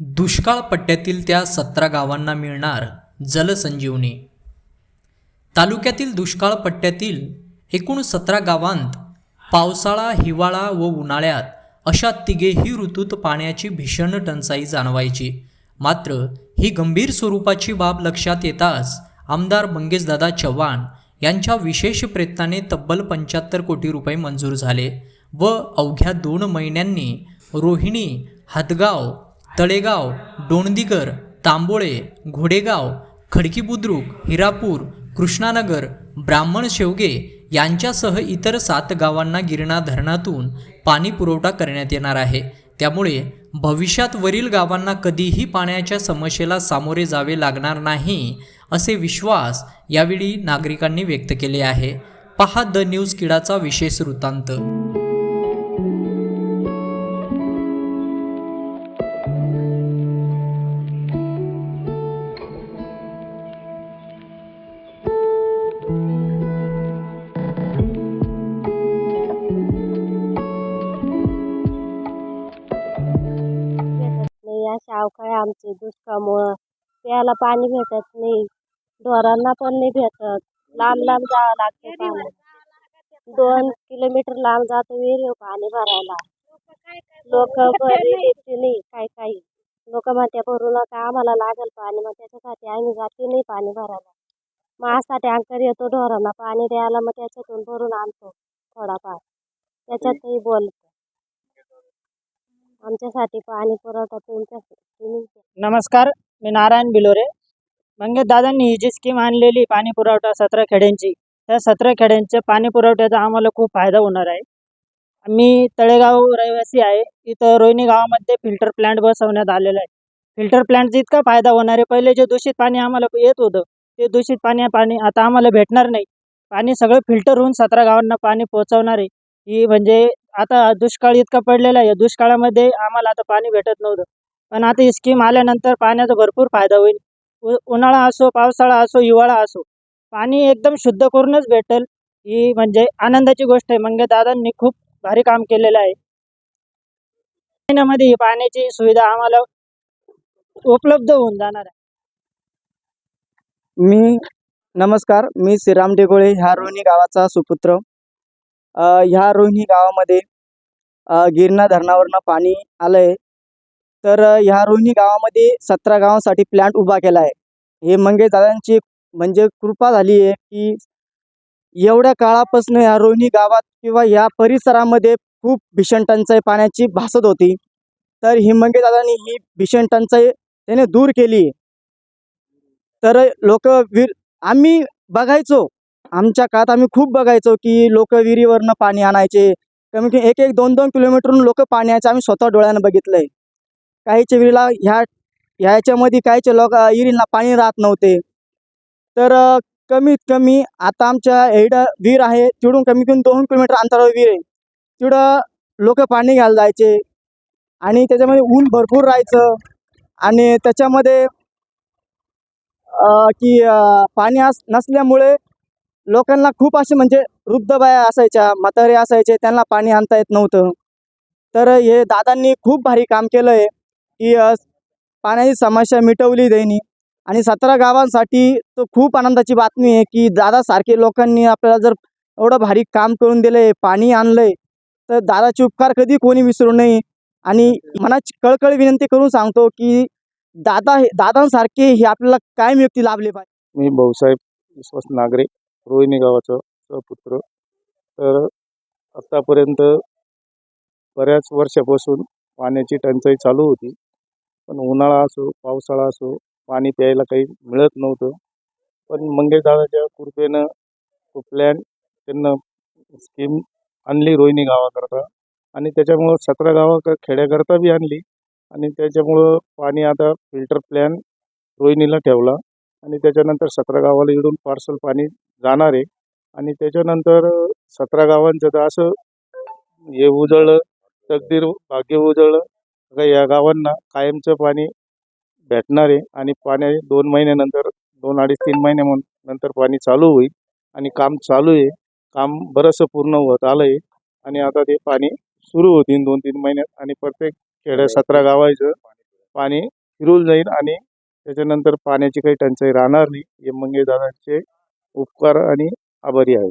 दुष्काळ पट्ट्यातील त्या सतरा गावांना मिळणार जलसंजीवनी. तालुक्यातील दुष्काळ पट्ट्यातील एकूण सतरा गावांत पावसाळा हिवाळा व उन्हाळ्यात अशा तिघेही ऋतूत पाण्याची भीषण टंचाई जाणवायची. मात्र ही गंभीर स्वरूपाची बाब लक्षात येताच आमदार मंगेशदादा चव्हाण यांच्या विशेष प्रयत्नाने तब्बल पंच्याहत्तर कोटी रुपये मंजूर झाले व अवघ्या दोन महिन्यांनी रोहिणी हदगाव तळेगाव डोणदिगर तांबोळे घोडेगाव खडकी बुद्रुक हिरापूर कृष्णानगर ब्राह्मण शेवगे यांच्यासह इतर सात गावांना गिरणा धरणातून पाणी पुरवठा करण्यात येणार आहे. त्यामुळे भविष्यात वरील गावांना कधीही पाण्याच्या समस्येला सामोरे जावे लागणार नाही असे विश्वास यावेळी नागरिकांनी व्यक्त केले आहे. पहा द न्यूज किडाचा विशेष वृत्तांत. आमचे दुष्काळामुळं. प्यायला पाणी भेटत नाही. ढोरांना पण नाही भेटत. लांब लांब जावं लागतं पाणी दोन किलोमीटर लांब जातो विहीर पाणी भरायला. लोक नाही. काही काही. लोक म्हणते भरू नका आम्हाला लागेल पाणी. मग त्याच्यासाठी आम्ही जाते नाही पाणी भरायला. मग असा टँकर येतो ढोरांना पाणी द्यायला. मग त्याच्यातून भरून आणतो थोडाफार. त्याच्यातही बोलतो. आमच्यासाठी पाणी पुरवठा तुमच्या तुम्ही नमस्कार मी नारायण बिलोरे. मंगेश दादांनी ही जी स्कीम आणलेली पाणी पुरवठा सतरा खेड्यांची त्या सतरा खेड्यांच्या पाणी पुरवठ्याचा आम्हाला खूप फायदा होणार आहे. मी तळेगाव रहिवासी आहे. इथं रोहिणी गावामध्ये फिल्टर प्लांट बसवण्यात आलेला आहे. फिल्टर प्लॅन्टचा इतका फायदा होणार आहे. पहिले जे दूषित पाणी आम्हाला येत होतं ते दूषित पाणी पाणी आता आम्हाला भेटणार नाही. पाणी सगळं फिल्टर होऊन सतरा गावांना पाणी पोहोचवणार आहे. ही म्हणजे आता दुष्काळ इतका पडलेला आहे. दुष्काळामध्ये आम्हाला आता पाणी भेटत नव्हतं. पण आता ही स्कीम आल्यानंतर पाण्याचा भरपूर फायदा होईल. उन्हाळा असो पावसाळा असो हिवाळा असो पाणी एकदम शुद्ध करूनच भेटेल. ही म्हणजे आनंदाची गोष्ट आहे. मंगे दादांनी खूप भारी काम केलेलं आहे. महिन्यामध्ये ही पाण्याची सुविधा आम्हाला उपलब्ध होऊन जाणार आहे. मी नमस्कार. मी श्रीराम डेगोळे ह्या रोहिणी गावाचा सुपुत्र. ह्या रोहिणी गावामध्ये गिरणा धरणावरनं पाणी आलं आहे तर ह्या रोहिणी गावामध्ये सतरा गावांसाठी प्लॅन्ट उभा केला आहे हे मंगेश दादांची म्हणजे कृपा झाली आहे की एवढ्या काळापासून ह्या रोहिणी गावात किंवा ह्या परिसरामध्ये खूप भीषण टंचाई पाण्याची भासत होती. तर ही मंगेश दादांनी ही भीषण टंचाई त्याने दूर केली. आहे तर लोक विहीर आम्ही बघायचो. आमच्या काळात आम्ही खूप बघायचो की लोक विहिरीवरनं पाणी आणायचे. कमी एक एक दोन दोन किलोमीटरहून लोक पाणी यायचे आम्ही स्वतः डोळ्यानं बघितलंय. काहीच्या विहिरीला ह्या ह्याच्यामध्ये काहीच्या लोक विहिरीला पाणी राहत नव्हते. तर कमीत कमी आता आमच्या एवढं विहीर आहे. तिकडून कमी कमी दोन किलोमीटर अंतरावर विहीर आहे. तिकडं लोक पाणी घ्यायला जायचे. आणि त्याच्यामध्ये ऊन भरपूर राहायचं. आणि त्याच्यामध्ये की पाणी अस नसल्यामुळे लोकांना खूप असे म्हणजे वृद्ध बाया असायच्या म्हातारे असायचे त्यांना पाणी आणता येत नव्हतं. तर हे दादांनी खूप भारी काम केलं आहे की पाण्याची समस्या मिटवली त्यांनी. आणि सतरा गावांसाठी तो खूप आनंदाची बातमी आहे की दादासारखे लोकांनी आपल्याला जर एवढं भारी काम करून दिलं आहे पाणी आणलं आहे तर दादाचे उपकार कधी कोणी विसरू नये. आणि मनाची कळकळ विनंती करून सांगतो की दादा दादांसारखे हे आपल्याला कायम व्यक्ती लाभले पाहिजे? मी भाऊसाहेब विश्वास नागरे. रोहिणी गावाचा पुत्र तर आत्तापर्यंत बऱ्याच वर्षापासून पाण्याची टंचाई चालू होती. पण उन्हाळा असो पावसाळा असो पाणी प्यायला काही मिळत नव्हतं. पण मंगेशदादाच्या कृपेनं तो प्लॅन त्यांना स्कीम आणली रोहिणी गावाकरता. आणि त्याच्यामुळं सतरा गावा खेड्याकरता बी आणली. आणि त्याच्यामुळं पाणी आता फिल्टर प्लॅन रोहिणीला ठेवला. आणि त्याच्यानंतर सतरा गावाला इडून पार्सल पाणी जाणार आहे. आणि त्याच्यानंतर सतरा गावांचं तर असं हे उजळलं तकदीर भाग्य उजळलं का या गावांना कायमचं पाणी भेटणार आहे. आणि पाण्या दोन महिन्यानंतर दोन अडीच तीन महिने नंतर पाणी चालू होईल. आणि काम चालू आहे. काम बरंचसं पूर्ण होत आलं आहे आणि आता ते पाणी सुरू होतील दोन तीन महिन्यात. आणि प्रत्येक खेड्या सतरा गावाचं पाणी फिरून जाईल. आणि त्याच्यानंतर पाण्याची काही टंचाई राहणार नाही. हे मंगेश दादांचे उपकार आणि आभारी आहे